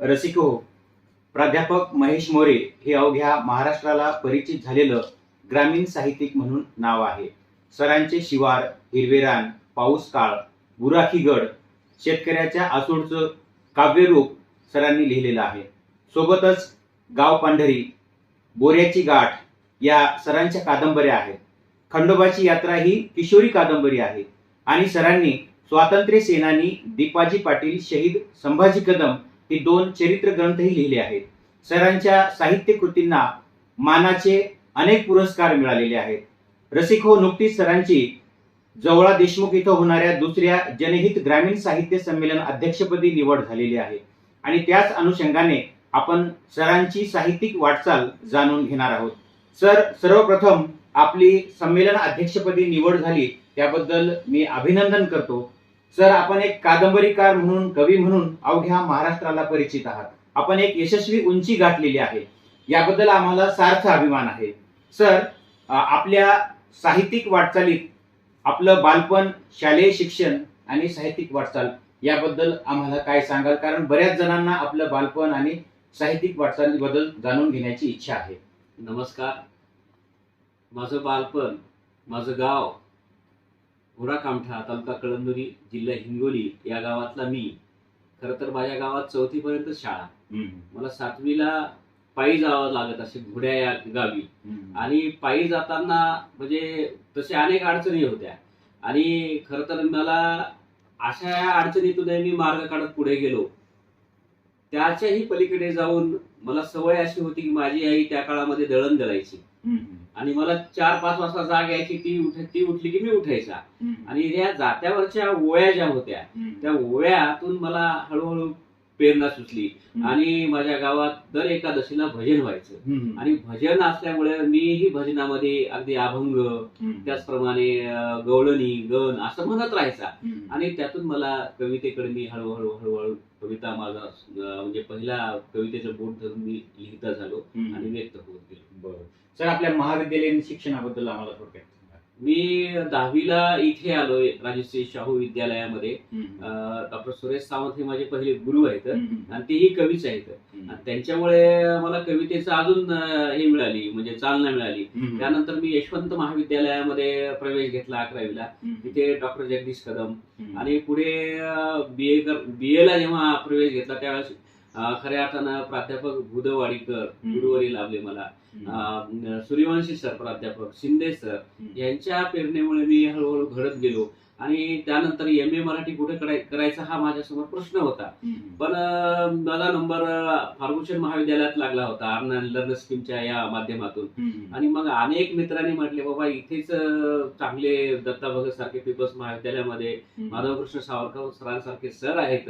रसिक हो प्राध्यापक महेश मोरे हे अवघ्या महाराष्ट्राला परिचित झालेलं ग्रामीण साहित्यिक म्हणून नाव आहे. सरांचे शिवार हिरवेरान पाऊस काळ बुराखीगड शेतकऱ्याच्या आसूडचं काव्यरूप सरांनी लिहिलेलं आहे. सोबतच गाव पांढरी बोऱ्याची गाठ या सरांच्या कादंबऱ्या आहेत. खंडोबाची यात्रा ही किशोरी कादंबरी आहे आणि सरांनी स्वातंत्र्य सेनानी दीपाजी पाटील शहीद संभाजी कदम हे दोन चरित्र ग्रंथही लिहिले आहेत. सरांच्या साहित्य कृतींना मानाचे अनेक पुरस्कार मिळालेले आहेत. रसिक हो नुकतीच सरांची जवळा देशमुख इथं होणाऱ्या दुसऱ्या जनहित ग्रामीण साहित्य संमेलन अध्यक्षपदी निवड झालेली आहे. आणि त्याच अनुषंगाने आपण सरांची साहित्यिक वाटचाल जाणून घेणार आहोत. सर सर्वप्रथम आपली संमेलन अध्यक्षपदी निवड झाली त्याबद्दल मी अभिनंदन करतो. सर आपण एक कादंबरीकार म्हणून कवी म्हणून अवघ्या महाराष्ट्राला परिचित आहात. आपण एक यशस्वी उंची गाठलेली आहे. याबद्दल आम्हाला सार्थ अभिमान आहे. सर आपल्या साहित्यिक वाटचालीत आपलं बालपण शालेय शिक्षण आणि साहित्यिक वाटचाल याबद्दल आम्हाला काय सांगाल? कारण बऱ्याच जणांना आपलं बालपण आणि साहित्यिक वाटचालीबद्दल जाणून घेण्याची इच्छा आहे. नमस्कार. माझं बालपण माझं गाव कामठा तालुका कळमनुरी जिल्हा हिंगोली या गावातला मी. खरं तर माझ्या गावात चौथीपर्यंत शाळा. मला सातवीला पायी जावं लागत असे घोड्या या गावी. आणि पायी जाताना म्हणजे तसे अनेक अडचणी होत्या. आणि खरं तर मला अशा अडचणीतून मी मार्ग काढत पुढे गेलो. त्याच्याही पलीकडे जाऊन मला सवय अशी होती की माझी आई त्या काळामध्ये दळण दळायची. आणि मला चार पाच वाजता जाग यायची ती उठ ती उठली की मी उठायचा. आणि या जात्यावरच्या ओळ्या ज्या होत्या त्या ओळ्यातून मला हळूहळू प्रेरणा सुचली. आणि माझ्या गावात दर एकादशीला भजन व्हायचं. आणि भजन असल्यामुळे मीही भजनामध्ये अगदी अभंग त्याचप्रमाणे गवळणी गण असं म्हणत राहायचा. आणि त्यातून मला कवितेकडे मी हळूहळू हळूहळू कविता माझा म्हणजे पहिला कवितेचं बोट धरून मी लिहिता झालो आणि व्यक्त होत गेलो. बरं. सर आपल्या महाविद्यालयीन शिक्षणाबद्दल आम्हाला थोडक्यात. मी दहावीला इथे आलोय राजश्री शाहू विद्यालयामध्ये. डॉक्टर सुरेश सावंत हे माझे पहिले गुरु आहेत. आणि तेही कवीच आहेत. आणि त्यांच्यामुळे मला कवितेचं अजून हे मिळाली म्हणजे चालना मिळाली. त्यानंतर मी यशवंत महाविद्यालयामध्ये प्रवेश घेतला अकरावीला. तिथे डॉक्टर जगदीश कदम. आणि पुढे बी ए बी ला जेव्हा प्रवेश घेतला त्यावेळेस खऱ्या अर्थानं प्राध्यापक भुदवाडीकर गुरुवारी लाभले मला. सूर्यवंशी सर प्राध्यापक शिंदे सर यांच्या प्रेरणेमुळे मी हळूहळू घडत गेलो. आणि त्यानंतर एम ए मराठी कुठे कराय- करायचा हा माझ्यासमोर प्रश्न होता. पण मला नंबर फार्ग्युसन महाविद्यालयात लागला होता अर्न लर्न स्कीमच्या या माध्यमातून. आणि मग अनेक मित्रांनी म्हटले बाबा इथेच चांगले दत्ता भगत सारखे पीपल्स महाविद्यालयामध्ये माधवकृष्ण सावरकर सरांसारखे सर आहेत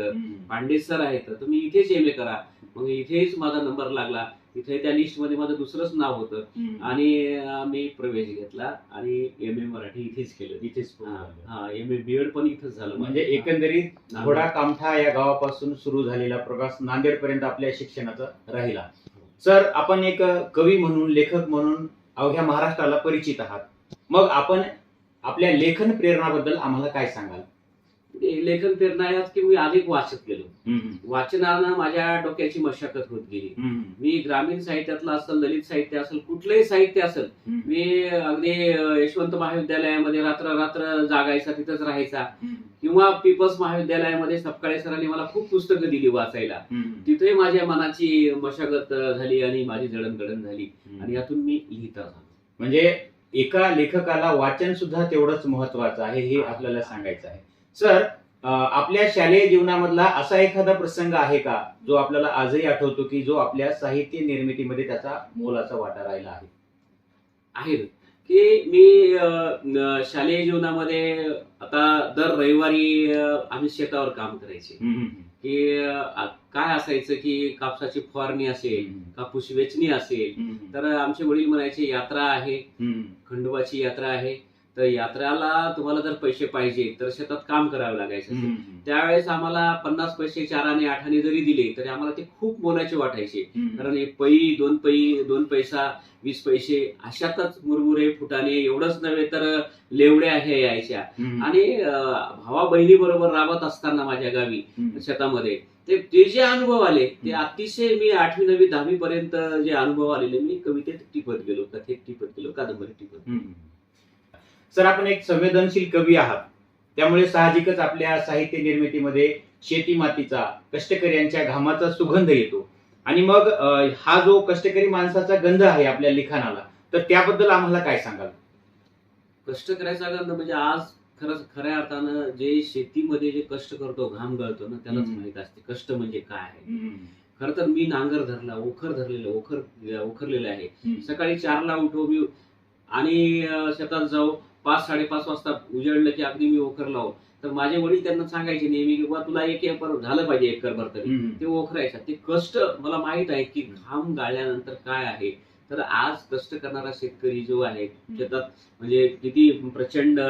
पांडे सर आहेत तुम्ही इथेच एम ए करा. मग इथेच माझा नंबर लागला. इथे त्या लिस्टमध्ये माझं दुसरंच नाव होतं. आणि मी प्रवेश घेतला आणि एम ए मराठी इथेच केलं. इथेच हा एम ए बीएड पण इथंच झालं. म्हणजे एकंदरीत घोडा कामठा या गावापासून सुरू झालेला प्रवास नांदेड पर्यंत आपल्या शिक्षणाचा राहिला. सर आपण एक कवी म्हणून लेखक म्हणून अवघ्या महाराष्ट्राला परिचित आहात. मग आपण आपल्या लेखन प्रेरणाबद्दल आम्हाला काय सांगाल? लेखन प्रेरणा आहे की मी अधिक वाचत गेलो वाचनानं माझ्या डोक्याची मशागत होत गेली. मी ग्रामीण साहित्यातलं असेल ललित साहित्य असेल कुठलंही साहित्य असेल मी अगदी यशवंत महाविद्यालयामध्ये रात्र रात्र जागायचा तिथंच राहायचा. किंवा पीपल्स महाविद्यालयामध्ये सपकाळे सरांनी मला खूप पुस्तकं दिली वाचायला. तिथे माझ्या मनाची मशागत झाली आणि माझी जडणघडण झाली. आणि यातून मी लिहिता झालो. म्हणजे एका लेखकाला वाचन सुद्धा तेवढंच महत्वाचं आहे हे. आपल्याला सांगायचं आहे. सर आपल्या शालेय जीवनामधला असा एखादा प्रसंग आहे का जो आपल्याला आजही आठवतो की जो आपल्या साहित्य निर्मितीमध्ये त्याचा मोलाचा वाटा राहिला आहे? आहे. की मी शालेय जीवनामध्ये आता दर रविवारी आम्ही शेतावर काम करायचे. की काय असायचं की कापसाची फवारणी असेल कापूस वेचणी असेल तर आमचे वडील म्हणायचे यात्रा आहे. खंडोबाची यात्रा आहे. तर यात्रेला तुम्हाला जर पैसे पाहिजे तर शेतात काम करावं लागायचं त्यावेळेस आम्हाला पन्नास पैसे चार आणि आठ आणे जरी दिले तरी आम्हाला ते खूप मोलाचे वाटायचे. कारण एक पै दोन पै दोन पैसा वीस पैसे अशातच मुरमुरे फुटाणे एवढंच नव्हे तर लेवड्या हे यायच्या. आणि भावा बहिणी बरोबर राबत असताना माझ्या गावी शेतामध्ये ते जे अनुभव आले ते. अतिशय मी आठवी नववी दहावी पर्यंत जे अनुभव आलेले मी कवितेत टिपत गेलो कथेत टिपत गेलो कादंबरी टिपत सर आपण एक संवेदनशील कवी आहात. त्यामुळे साहजिकच आपल्या साहित्य निर्मितीमध्ये शेती मातीचा कष्टकरी यांच्या घामाचा सुगंध येतो. आणि मग हा जो कष्टकरी माणसाचा गंध आहे आपल्या लिखाणाला तर त्याबद्दल आम्हाला काय सांगाल? कष्ट करायचा गंध म्हणजे आज खरंच खऱ्या अर्थानं जे शेतीमध्ये जे कष्ट करतो घाम गळतो ना त्यालाच. माहीत असते. कष्ट म्हणजे काय आहे? खरं तर मी नांगर धरला ओखर धरलेलं ओखर ओखरलेलं आहे. सकाळी चारला उठो मी आणि शेतात जाऊ. पाच साडेपाच वाजता उजळलं की अगदी मी ओखर लावू तर माझे वडील त्यांना सांगायचे नेहमी की बुवा तुला एक एकर झालं पाहिजे एकर भर तरी. ते ओखरायचं. ते कष्ट मला माहीत आहे की घाम गाळल्यानंतर काय आहे. तर आज कष्ट करणारा शेतकरी जो आहे शेतात म्हणजे किती प्रचंड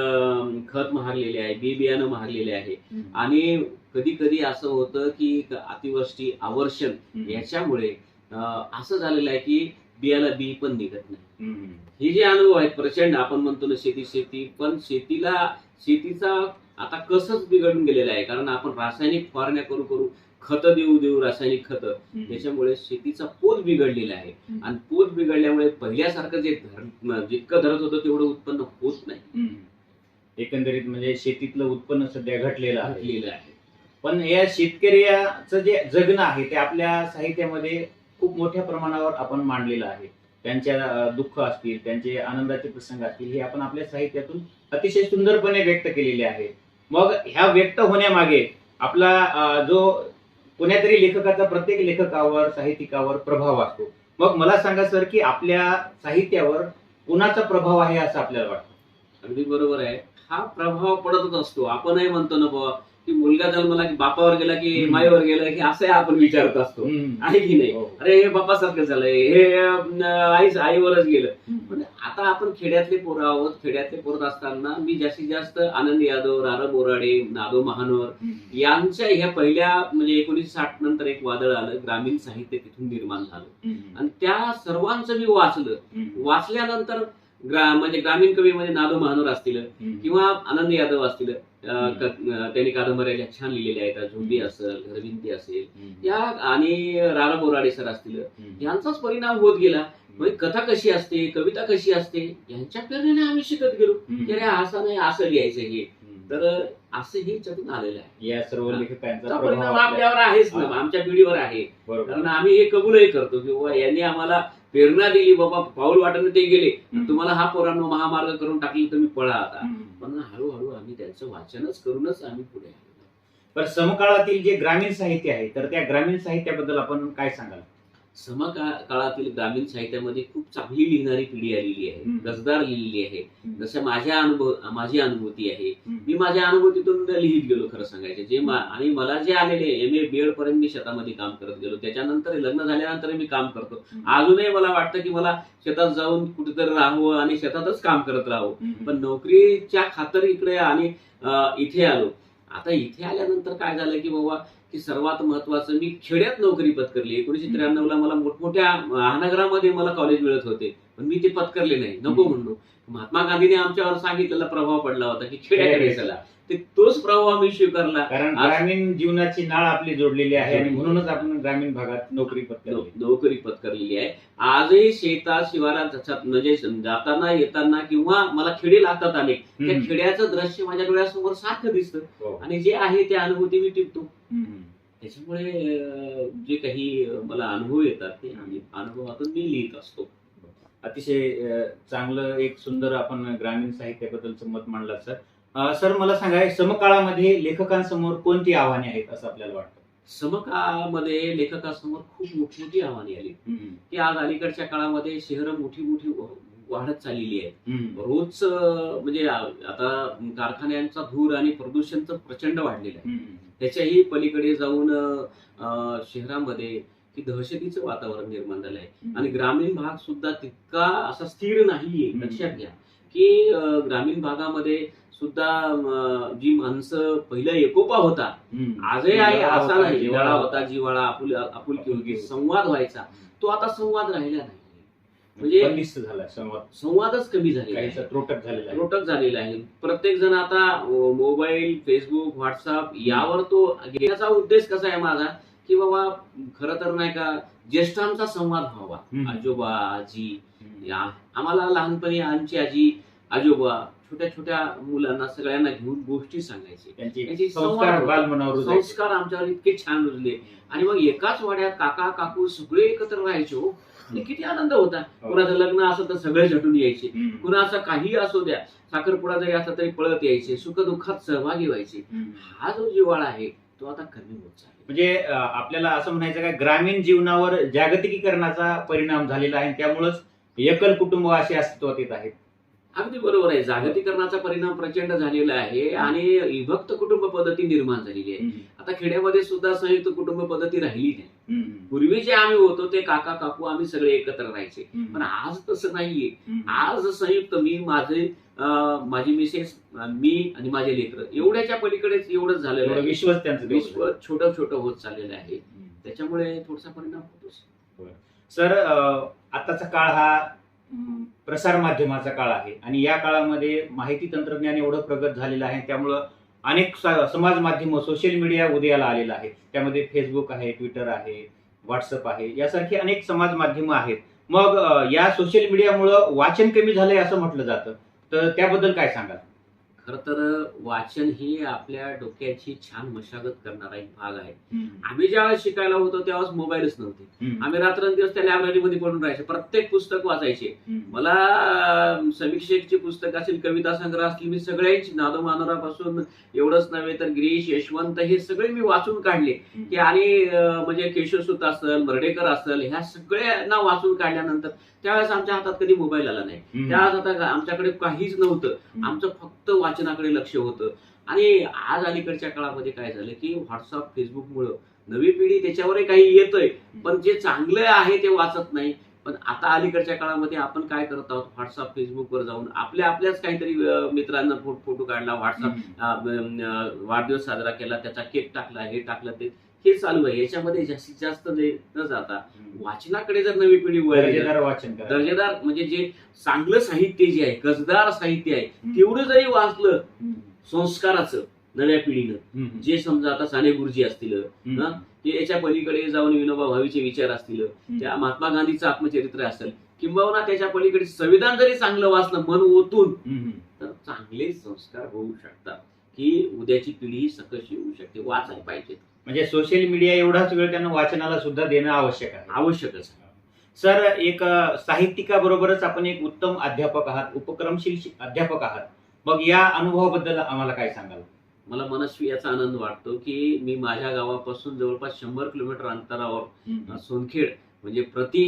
खत महागलेले आहे बी बियाणं महागलेले आहे आणि कधी कधी असं होतं की अतिवृष्टी आवर्षण याच्यामुळे असं झालेलं आहे की बियाला बी पण निघत नाही. हे जे अनुभव आहेत प्रचंड. आपण म्हणतो ना शेती शेती. पण शेतीला शेतीचा आता कसंच बिघडून गेलेलं आहे. कारण आपण रासायनिक फवारण्या करू करू खत देऊ देऊ रासायनिक खत. त्याच्यामुळे शेतीचा पोत बिघडलेला आहे. आणि पोत बिघडल्यामुळे पहिल्यासारखं जे धर जितकं धरत होतं तेवढं उत्पन्न होत नाही. एकंदरीत म्हणजे शेतीतलं उत्पन्न सध्या घटलेलं आहे. घटलेलं आहे. पण या शेतकऱ्याचं जे जगणं आहे ते आपल्या साहित्यामध्ये खूप मोठ्या प्रमाणावर आपण मांडलेलं आहे. त्यांच्या दुःख असतील त्यांचे आनंदाचे प्रसंग असतील हे आपण आपल्या साहित्यातून अतिशय सुंदरपणे व्यक्त केलेले आहे. मग ह्या व्यक्त होण्यामागे आपला जो कोण्यातरी लेखकाचा प्रत्येक लेखकावर साहित्यिकावर प्रभाव असतो. मग मला सांगा सर की आपल्या साहित्यावर कुणाचा प्रभाव आहे असं आपल्याला वाटतं? अगदी बरोबर आहे. हा प्रभाव पडतच असतो. आपणही म्हणतो ना बाबा की मुलगा जन्मला की बापावर गेला की. माईवर गेला की असंही आपण विचारत असतो. आहे की नाही? हो. अरे हे बापासारखं झालंय. हे अं, आई आईवरच गेलं. पण आता आपण खेड्यातले पोरं आहोत. खेड्यातले पोरत असताना मी जास्तीत जास्त आनंद यादव रारा बोराडे नादो महानोर यांच्या ह्या पहिल्या म्हणजे एकोणीसशे साठ नंतर एक वादळ आलं. ग्रामीण साहित्य तिथून निर्माण झालं. आणि त्या सर्वांचं मी वाचलं. वाचल्यानंतर ग्रा म्हणजे ग्रामीण कवीमध्ये नादो महानोर असतील किंवा आनंद यादव असतील त्यांनी कादंबऱ्या छान लिहिलेल्या आहेत झोंबी असेल घरविंती असेल या आणि रारा बोराडे सर असतील यांचाच परिणाम होत गेला. म्हणजे कथा कशी असते कविता कशी असते यांच्या प्रेरणेने आम्ही शिकत गेलो. की अरे असं नाही असं लिहायचं हे. तर असं हे याच्यातून आलेलं आहे. या सर्व लेखकांचा परिणाम आपल्या- आपल्यावर आहेच ना. आमच्या पिढीवर आहे. कारण आम्ही हे कबूलही करतो की बाबा यांनी आम्हाला प्रेरणा दिली बाबा पाऊल वाटणं ते गेले. तुम्हाला हा पोरांनो महामार्ग करून टाकले तुम्ही पळा आता. पण हळूहळू आम्ही त्यांचं वाचनच करूनच आम्ही पुढे आलो. पण समकाळातील जे ग्रामीण साहित्य आहे तर त्या ग्रामीण साहित्याबद्दल आपण काय सांगाल? समकाळ काळातील ग्रामीण साहित्यामध्ये खूप चांगली लिहिणारी पिढी आलेली आहे. गजदार लिहिलेली आहे. जसं माझ्या अनुभव माझी अनुभूती आहे. मी माझ्या अनुभूतीतून लिहित गेलो खरं सांगायचं. जे आणि मला जे आलेले एम ए बी एड पर्यंत मी शेतामध्ये काम करत गेलो. त्याच्यानंतर लग्न झाल्यानंतर मी काम करतो. अजूनही मला वाटतं की मला शेतात जाऊन कुठेतरी राहावं आणि शेतातच काम करत राहावं. पण नोकरीच्या खातर इकडे आणि इथे आलो. आता इथे आल्यानंतर काय झालं की बाबा की सर्वात महत्वाचं मी खेड्यात नोकरी पत्करली. एकोणीशे त्र्याण्णव ला मला मोठमोठ्या महानगरामध्ये मला कॉलेज मिळत होते. पण मी ते पत्करले नाही. नको म्हणलो महात्मा गांधीने आमच्यावर सांगितलेला प्रभाव पडला होता की खेड्याकडे. चला. ते तोच प्रभाव मी स्वीकारला. कारण आज- ग्रामीण जीवनाची नाळ आपली जोडलेली आहे आणि म्हणूनच आपण ग्रामीण भागात नोकरी पत्करली. नोक- नोकरी पत्करलेली आहे. आजही शेतात शिवारात जातात- म्हणजे जाताना येताना किंवा मला खेडे लागतात अनेक त्या हम्म. खेड्याचं दृश्य माझ्या डोळ्यासमोर सारखं दिसतं. हो. आणि जे आहे ते अनुभूती मी टिपतो. हम्म. त्याच्यामुळे अं, जे काही अं, मला अनुभव येतात ते आम्ही अनुभवातून मी लिहित असतो. अतिशय अ, चांगलं एक सुंदर आपण ग्रामीण साहित्याबद्दलचं मत मांडलं सर. अ, सर मला सांगा समकाळामध्ये लेखकांसमोर कोणती आव्हाने आहेत असं आपल्याला वाटतं? समकाळामध्ये लेखकासमोर खूप मोठी मोठी आव्हाने आली. की आज अलीकडच्या काळामध्ये शहरं मोठी मोठी वाढत चाललेली आहेत. रोज म्हणजे आता कारखान्यांचा धूर आणि प्रदूषणचं प्रचंड वाढलेलं आहे. त्याच्याही पलीकडे जाऊन शहरामध्ये की दहशतीचं वातावरण निर्माण झालं आहे. आणि ग्रामीण भाग सुद्धा तितका असा स्थिर नाहीये. लक्षात घ्या. की ग्रामीण भागामध्ये सुद्धा जी माणसं पहिला एकोपा होता. आजही आहे असा होता, नाही. जिवाळा होता. जिवाळा आपुल आपुलकी होती संवाद व्हायचा. तो आता संवाद राहिला नाही. म्हणजे संवादच कमी झालेला त्रोटक झालेला आहे. रोटक झालेला आहे. प्रत्येक जण आता मोबाईल फेसबुक व्हॉट्सअप यावर तो घेण्याचा उद्देश कसा आहे माझा? की बाबा खरं तर नाही का ज्येष्ठांचा संवाद व्हावा. आजोबा आजी आम्हाला लहानपणी आमची आजी आजोबा छोट्या छोट्या मुलांना सगळ्यांना घेऊन गोष्टी सांगायची. संस्कार आमच्यावर इतके छान रुजले. आणि मग एकाच वाड्यात काका काकू सगळे एकत्र राहायचे. हो किती आनंद होता. हो. कुणाचं लग्न असं तर सगळे झटून यायचे. कुणाचं काही असू द्या. साखरपुडा जरी असला तरी पळत यायचे. सुखदुःखात सहभागी व्हायचे. हा जो जिव्हाळा आहे तो आता कमी होत चालला. म्हणजे आपल्याला असं म्हणायचं का ग्रामीण जीवनावर जागतिकीकरणाचा परिणाम झालेला आहे त्यामुळंच एकल कुटुंब असे अस्तित्वात येत आहेत. अगदी बरोबर आहे. जागतिकरणाचा परिणाम प्रचंड झालेला आहे आणि विभक्त कुटुंब पद्धती निर्माण झालेली आहे. आता खेड्यामध्ये सुद्धा संयुक्त कुटुंब पद्धती राहिली नाही. पूर्वी जे आम्ही होतो ते काका काकू आम्ही सगळे एकत्र राहायचे. पण आज तसं नाहीये. आज संयुक्त मी माझे माझी मिसेस मी आणि माझे लेकर एवढ्याच्या पलीकडेच एवढंच झालेलं आहे. तेवढं. विश्व छोटं छोटं होत चाललेलं आहे. त्याच्यामुळे थोडासा परिणाम होतोच. सर आताचा काळ हा प्रसारमाध्यमाचा प्रसार माध्यमाचा काळ आहे. आणि या काळामध्ये माहिती तंत्रज्ञान एवढं प्रगत झालेलं आहे. त्यामुळं अनेक समाज माध्यम सोशल मीडिया उदयाला आलेला आहे. त्यामध्ये फेसबुक आहे ट्विटर आहे व्हॉट्सअप आहे. यासारखी अनेक समाज माध्यमं आहेत. मग या सोशल मीडियामुळं वाचन कमी झालंय असं म्हटलं जातं. तर त्याबद्दल काय सांगाल? खर तर वाचन ही आपल्या डोक्याची छान मशागत करणारा एक भाग आहे. आम्ही ज्यावेळेस शिकायला होतो त्यावेळेस मोबाईलच नव्हते. आम्ही रात्रंदिवस त्या लायब्ररीमध्ये पडून राहायचे? प्रत्येक पुस्तक वाचायचे. मला समीक्षेची पुस्तक असेल कविता संग्रह असतील मी सगळ्यांची नादो मानोरापासून एवढंच नव्हे तर गिरीश यशवंत हे सगळे मी वाचून काढले. की आणि म्हणजे केशवसूत असेल मर्डेकर असेल ह्या सगळ्यांना वाचून काढल्यानंतर त्यावेळेस आमच्या हातात कधी मोबाईल आला नाही. त्यावेळेस आता आमच्याकडे काहीच नव्हतं. आमचं फक्त वाचनाकडे लक्ष होतं. आणि आज अलीकडच्या काळामध्ये काय झालं की व्हॉट्सअप फेसबुकमुळं नवी पिढी त्याच्यावरही काही येतंय. पण जे चांगलं आहे ते वाचत नाही. पण आता अलीकडच्या काळामध्ये आपण काय करत आहोत? व्हॉट्सअप फेसबुकवर जाऊन आपल्या आपल्याच काहीतरी मित्रांना फोटो काढला व्हॉट्सअप. वाढदिवस साजरा केला त्याचा केक टाकला हे टाकलं ते हे चालू आहे. याच्यामध्ये जास्तीत जास्त न जाता वाचनाकडे जर नवी पिढी दर्जेदार वाचन दर्जेदार म्हणजे जे चांगलं साहित्य जे आहे कसदार साहित्य आहे तेवढं जरी वाचलं संस्काराचं नव्या पिढीनं. जे समजा आता साने गुरुजी असतील? की याच्या पलीकडे जाऊन विनोबा भावीचे विचार असतील त्या महात्मा गांधीचं आत्मचरित्र असेल किंबहुना त्याच्या पलीकडे संविधान जरी चांगलं वाचलं मन ओतून. तर चांगले संस्कार होऊ शकतात की उद्याची पिढी सकस येऊ शकते वाचायला पाहिजे म्हणजे सोशल मीडिया एवढाच वेळ त्यांना वाचनाला सुद्धा देणं आवश्यक आहे. आवश्यकच आहे. सर एक साहित्यिकाबरोबरच आपण एक उत्तम अध्यापक आहात उपक्रमशील अध्यापक आहात. मग या अनुभवाबद्दल आम्हाला काय सांगाल? मला मनस्वी याचा आनंद वाटतो की मी माझ्या गावापासून जवळपास शंभर किलोमीटर अंतरावर सोनखेड म्हणजे प्रति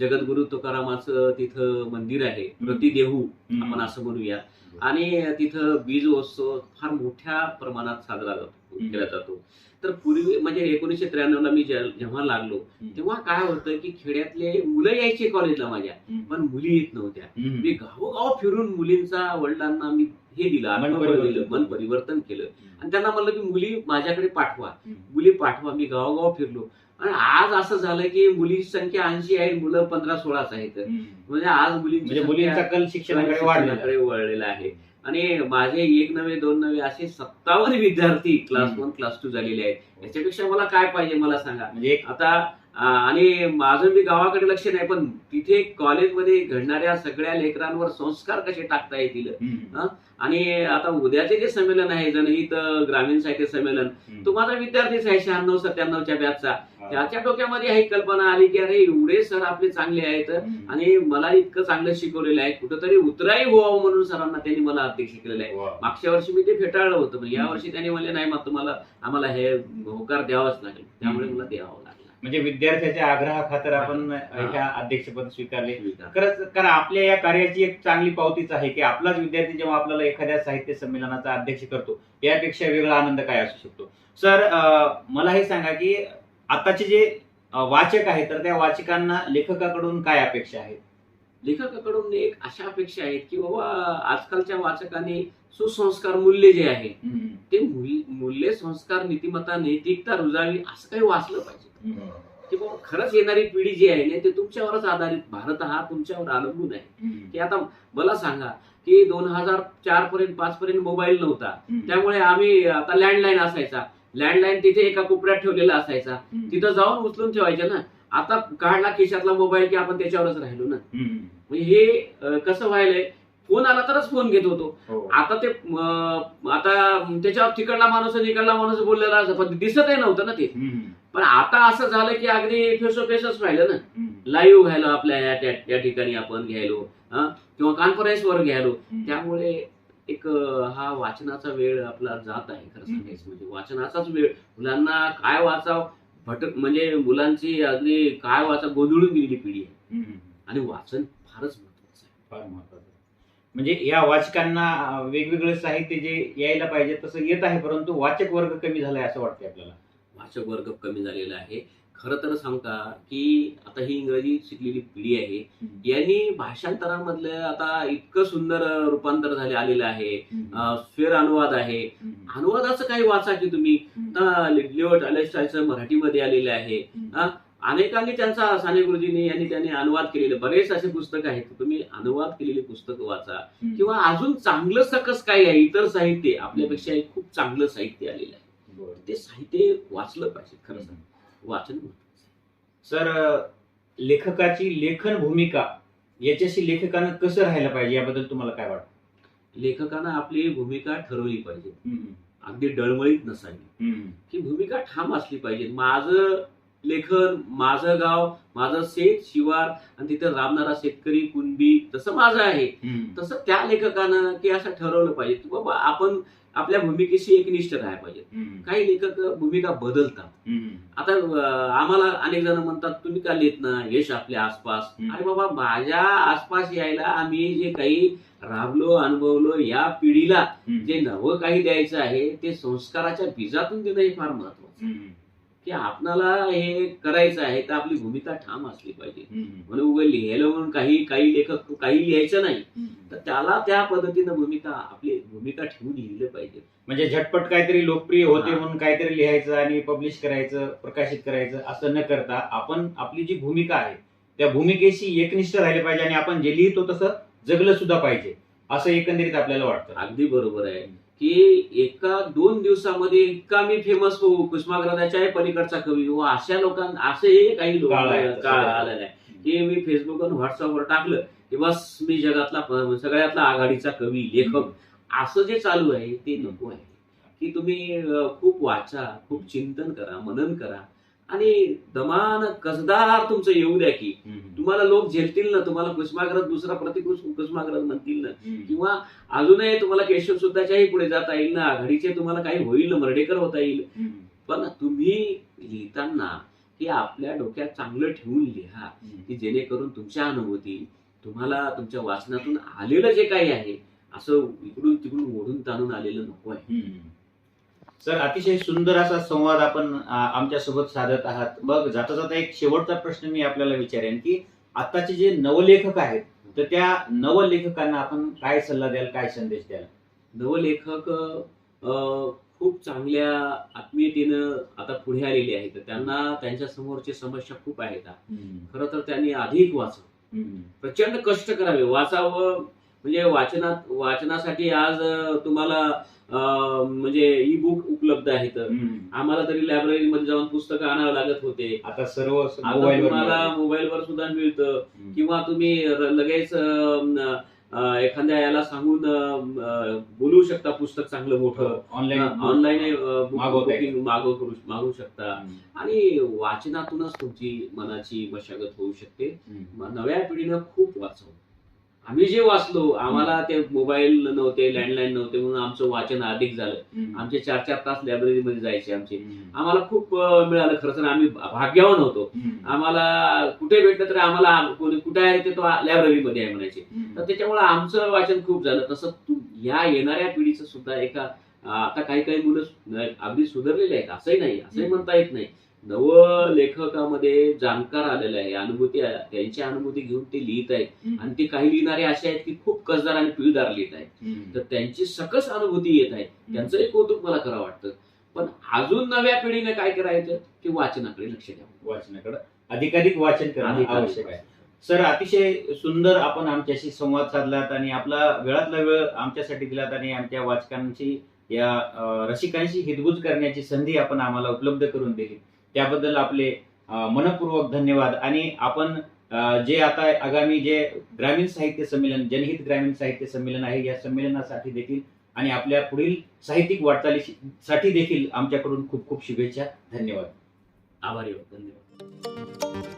जगद्गुरु तुकारामाचं तिथं मंदिर आहे प्रति देहू आपण असं म्हणूया. आणि तिथं बीज उत्सव फार मोठ्या प्रमाणात साजरा जातो केला जातो. तर पूर्वी म्हणजे एकोणीसशे त्र्याण्णवला मी जेव्हा लागलो तेव्हा काय होतं की खेड्यातले मुलं यायचे कॉलेजला माझ्या पण मुली येत नव्हत्या. मी गावोगाव फिरून मुलींचा वडिलांना मी हे दिलं मन आत्मबळ परिवर्तन. दिलं मन परिवर्तन केलं. आणि त्यांना म्हणलं की मुली माझ्याकडे पाठवा. मुली पाठवा मी गावोगाव फिरलो. आणि आज असं झालं की मुलीची संख्या ऐंशी आहे मुलं पंधरा सोळाच आहेत. म्हणजे आज मुलींची म्हणजे मुलींचा कल शिक्षणाकडे. शिक्षणाकडे वळलेला आहे. आणि माझे एक नव्हे दोन नव्हे असे सत्तावन्न विद्यार्थी क्लास. वन क्लास टू झालेले आहेत. याच्यापेक्षा मला काय पाहिजे मला सांगा. म्हणजे एक आता आणि माझं मी गावाकडे लक्ष नाही पण तिथे कॉलेजमध्ये घडणाऱ्या सगळ्या लेकरांवर संस्कार कसे टाकता येतील. आणि आता उद्याचे जे संमेलन आहे जनहित ग्रामीण साहित्य संमेलन तो माझा विद्यार्थीच आहे शहाण्णव सत्त्याण्णवच्या बॅचचा त्याच्या डोक्यामध्ये ही कल्पना आली की अरे एवढे सर आपले चांगले आहेत. आणि मला इतकं चांगलं शिकवलेलं आहे. कुठंतरी उतराई व्हावं म्हणून सरांना त्यांनी मला अध्यक्ष केलेलं आहे. मागच्या वर्षी मी ते फेटाळलं होतं पण या वर्षी त्यांनी म्हणले नाही मग तुम्हाला आम्हाला हे होकार द्यावाच लागेल. त्यामुळे मला द्यावं लागलं. म्हणजे विद्यार्थ्याच्या आग्रहाखातर आपण ह्या अध्यक्षपद स्वीकारले. खरंच कारण आपल्या या कार्याची एक चांगली पावतीच आहे की आपलाच विद्यार्थी जेव्हा आपल्याला एखाद्या साहित्य संमेलनाचा अध्यक्ष करतो यापेक्षा वेगळा आनंद काय असू शकतो? सर मला हे सांगा की आताचे जे वाचक आहेत तर त्या वाचकांना लेखकाकडून काय अपेक्षा आहेत लेखकाकडून एक अशा अपेक्षा आहेत की बाबा आजकालच्या वाचकांनी सुसंस्कार मूल्य जे आहे. ते मूल- मूल्य संस्कार नीतिमत्ता नैतिकता रुजावी असं काही वाचलं पाहिजे. की बाबा खरंच येणारी पिढी जी आहे ना ते तुमच्यावरच आधारित भारत हा तुमच्यावर अवलंबून आहे. की आता मला सांगा की दोन हजार चार पर्यंत पाच पर्यंत मोबाईल नव्हता. त्यामुळे आम्ही आता लँडलाईन असायचा लँडलाईन तिथे एका कोपऱ्यात ठेवलेला असायचा. तिथं जाऊन उचलून ठेवायचं ना आता काढला खिशातला मोबाईल की आपण त्याच्यावरच राहिलो ना. म्हणजे हे कसं व्हायलंय फोन आला तरच फोन घेत होतो हो. आता ते आता त्याच्यावर तिकडला माणूस आणि इकडला माणूस बोललेला असं पण दिसतही नव्हतं ना ते. पण आता असं झालं की अगदी फेस फेसच व्हायलं ना. लाईव्ह व्हायला आपल्या या ठिकाणी आपण घ्यायलो? किंवा कॉन्फरन्सवर घ्यायलो. त्यामुळे एक हा वाचनाचा वेळ आपला जात आहे खरं सांगायचं म्हणजे वाचनाचाच वेळ. मुलांना काय वाचाव? भटक म्हणजे मुलांची अगदी काय वाचा गोंधळून गेलेली पिढी आहे. आणि वाचन फारच महत्वाचं आहे. फार महत्वाचं आहे. म्हणजे या वाचकांना वेगवेगळं साहित्य जे यायला पाहिजे तसं येत आहे परंतु वाचक वर्ग कमी झालाय असं वाटतंय आपल्याला. वाचक वर्ग कमी झालेला आहे. खरं तर सांगता की आता ही इंग्रजी शिकलेली पिढी आहे यांनी भाषांतरामधलं आता इतकं सुंदर रूपांतर झाले आलेलं आहे स्वर अनुवाद आहे. अनुवादाचं काही वाचा की तुम्ही? लिओट अलेस्टायचं मराठीमध्ये आलेलं आहे? अनेकांनी त्यांचा साने गुरुजींनी यांनी त्यांनी अनुवाद केलेले बरेच असे पुस्तक आहेत. तुम्ही अनुवाद केलेली पुस्तकं वाचा. किंवा अजून चांगलं सकस काही आहे? इतर साहित्य आपल्यापेक्षा एक खूप चांगलं साहित्य आलेलं आहे. ते साहित्य वाचलं पाहिजे खरं सांग. वाचन महत्वाचं आहे. सर लेखकाची लेखन भूमिका याच्याशी लेखकानं कसं राहायला पाहिजे याबद्दल तुम्हाला काय वाटतं लेखकानं आपली भूमिका ठरवली पाहिजे हम्म. अगदी डळमळीत नसावी हम्म. की भूमिका ठाम असली पाहिजे माझं लेखन माझं गाव माझं शेत शिवार आणि तिथं राबणारा शेतकरी कुणबी तसं माझं आहे हम्म. तसं त्या लेखकानं की असं ठरवलं पाहिजे की बाबा आपण आपल्या भूमिकेशी एकनिष्ठ राहायला पाहिजे. काही लेखक भूमिका बदलतात. आता आम्हाला अनेक जण म्हणतात तुम्ही का लिहित ना यश आपल्या आसपास. अरे बाबा माझ्या आसपास यायला आम्ही जे काही राबलो अनुभवलो या पिढीला. जे नवं काही द्यायचं आहे ते संस्काराच्या बीजातून देणं हे फार महत्वाचं. की आपणाला हे करायचं आहे तर आपली भूमिका ठाम असली पाहिजे. म्हणून उगा लिहायला म्हणून काही काही लेखक काही लिहायचं नाही. तर त्याला त्या पद्धतीनं भूमिका आपली भूमिका ठेवून लिहिलं पाहिजे. म्हणजे झटपट काहीतरी लोकप्रिय होते. म्हणून काहीतरी लिहायचं आणि पब्लिश करायचं प्रकाशित करायचं असं न करता आपण आपली जी भूमिका आहे त्या भूमिकेशी एकनिष्ठ राहिले पाहिजे आणि आपण जे लिहितो तसं जगलं सुद्धा पाहिजे. असं एकंदरीत आपल्याला वाटतं. अगदी बरोबर आहे. की एका दोन दिवसामध्ये इतका मी फेमस होऊ कुष्माग्रजाच्या पलीकडचा कवी हो अशा लोकांना असेही काही लोक आलेला आहे. की मी फेसबुक आणि व्हॉट्सअपवर टाकलं की बस मी जगातला सगळ्यातला आघाडीचा कवी लेखक असं जे चालू आहे ते नको आहे. की तुम्ही खूप वाचा खूप चिंतन करा मनन करा. आणि दमान कसदार तुमचं येऊ द्या की. तुम्हाला लोक झेलतील ना तुम्हाला कुष्माग्रज दुसरा प्रतिकुष कुष्माग्रज म्हणतील ना. किंवा अजूनही तुम्हाला केशव सुद्धाच्याही पुढे जाता येईल ना आघाडीचे तुम्हाला काही होईल ना मर्डेकर होता येईल. पण तुम्ही लिहिताना की आपल्या डोक्यात चांगलं ठेवून लिहा की जेणेकरून तुमच्या अनुभूती तुम्हाला तुमच्या वाचनातून आलेलं जे काही आहे असं इकडून तिकडून ओढून ताणून आलेलं नको आहे. सर अतिशय सुंदर असा संवाद आपण आमच्यासोबत साधत आहात. बघ जाता जाता एक शेवटचा प्रश्न मी आपल्याला विचारेन की आताचे जे नवलेखक आहेत तर त्या नवलेखकांना आपण काय सल्ला द्याल काय संदेश द्याल? नवलेखक खूप चांगल्या आत्मीयतेनं आता पुढे आलेले आहेत. त्यांना त्यांच्या समोरची समस्या खूप आहेत. खरं तर त्यांनी अधिक वाचावं. प्रचंड कष्ट करावे. वाचावं म्हणजे वाचनात वाचनासाठी आज तुम्हाला म्हणजे ई बुक उपलब्ध आहेत. आम्हाला तरी लायब्ररीमध्ये जाऊन पुस्तकं आणावं लागत होते आता सर्व आता तुम्हाला. मोबाईलवर सुद्धा मिळतं. किंवा तुम्ही लगेच एखाद्या याला सांगून बोलवू शकता पुस्तक चांगलं मोठं ऑनलाईन ऑनलाईन येतं. बुकिंग मागव करू मागवू शकता. आणि वाचनातूनच तुमची मनाची मशागत होऊ शकते नव्या पिढीनं खूप वाचवलं आम्ही जे वाचलो आम्हाला ते मोबाईल नव्हते लँडलाईन नव्हते म्हणून आमचं वाचन अधिक झालं. आमचे चार चार तास लायब्ररीमध्ये जायचे आमचे. आम्हाला खूप मिळालं खरं तर आम्ही भाग्यवान होतो. आम्हाला कुठे भेटलं तरी आम्हाला आम- कोणी कुठे आहे ते तो लायब्ररीमध्ये आहे म्हणायचे. तर त्याच्यामुळे आमचं वाचन खूप झालं. तसं तू या येणाऱ्या पिढीचं सुद्धा एका आता काही काही मुलं अगदी सुधारलेले आहेत. असंही नाही. असंही म्हणता येत नाही. नव लेखकामध्ये जाणकार आलेले आहे अनुभूती. त्यांची अनुभूती घेऊन ते लिहित आहेत. आणि ते काही लिहिणारे असे आहेत की खूप कसदार आणि पिळदार लिहित आहेत. तर त्यांची सकस अनुभूती येत आहे. त्यांचंही कौतुक मला करावं वाटतं. पण अजून नव्या पिढीने काय करायचं? की वाचनाकडे लक्ष द्यावं. वाचनाकडे अधिकाधिक वाचन करणं आवश्यक आहे. सर अतिशय सुंदर आपण आमच्याशी संवाद साधलात आणि आपला वेळातला वेळ आमच्यासाठी दिलात आणि आमच्या वाचकांची या रसिकांशी हितगुज करण्याची संधी आपण आम्हाला उपलब्ध करून दिली. त्याबद्दल आपले मनपूर्वक धन्यवाद. आणि आपण जे आता आगामी जे ग्रामीण साहित्य संमेलन जनहित ग्रामीण साहित्य संमेलन आहे या संमेलनासाठी देखील आणि आपल्या पुढील साहित्यिक वाटचालीसाठी देखील आमच्याकडून खूप खूप शुभेच्छा. धन्यवाद. आभारी धन्यवाद.